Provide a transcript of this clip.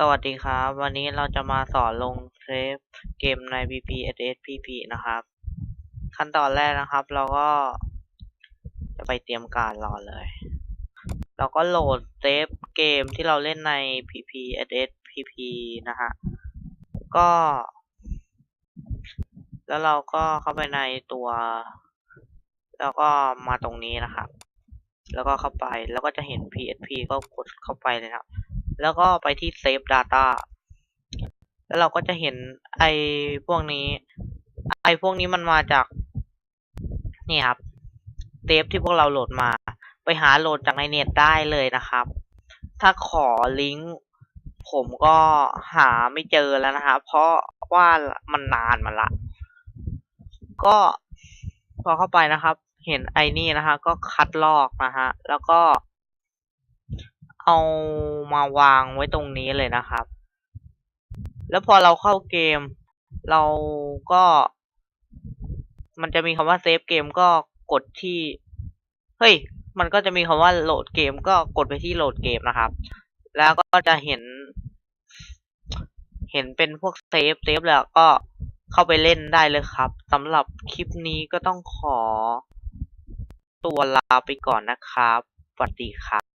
สวัสดีครับ วันนี้เราจะมาสอนลงเซฟเกมใน PP SSPP นะครับ ขั้นตอนแรกนะครับ เราก็จะไปเตรียมการรอเลย เราก็โหลดเซฟเกมที่เราเล่นใน PP SSPP นะฮะก็ แล้วเราก็เข้าไปในตัว แล้วก็มาตรงนี้นะครับ แล้วก็เข้าไปแล้วก็จะเห็น PSP ก็กดเข้าไปเลยนะครับ แล้วก็ไปที่ Save Data แล้วเราก็จะเห็นไอ้พวกนี้ ไอ้พวกนี้มันมาจาก นี่ครับเซฟที่พวกเราโหลดมา ไปหาโหลดจากในเน็ตได้เลยนะครับ ถ้าขอลิงก์ผมก็หาไม่เจอแล้วนะครับ เพราะว่ามันนานมาละ ก็พอเข้าไปนะครับ เห็นไอ้นี่นะฮะ ก็คัดลอกนะฮะ แล้วก็ เอามาวางไว้ตรงนี้เลยนะครับ แล้วพอเราเข้าเกม เราก็ มันจะมีคำว่าเซฟเกมก็กดที่ เฮ้ย มันก็จะมีคำว่าโหลดเกม ก็กดไปที่โหลดเกมนะครับ แล้วก็จะเห็น เห็นเป็นพวกเซฟเซฟแล้วก็เข้าไปเล่นได้เลยครับสำหรับคลิปนี้ก็ต้องขอ ตัวลาไปก่อนนะครับสวัสดีครับ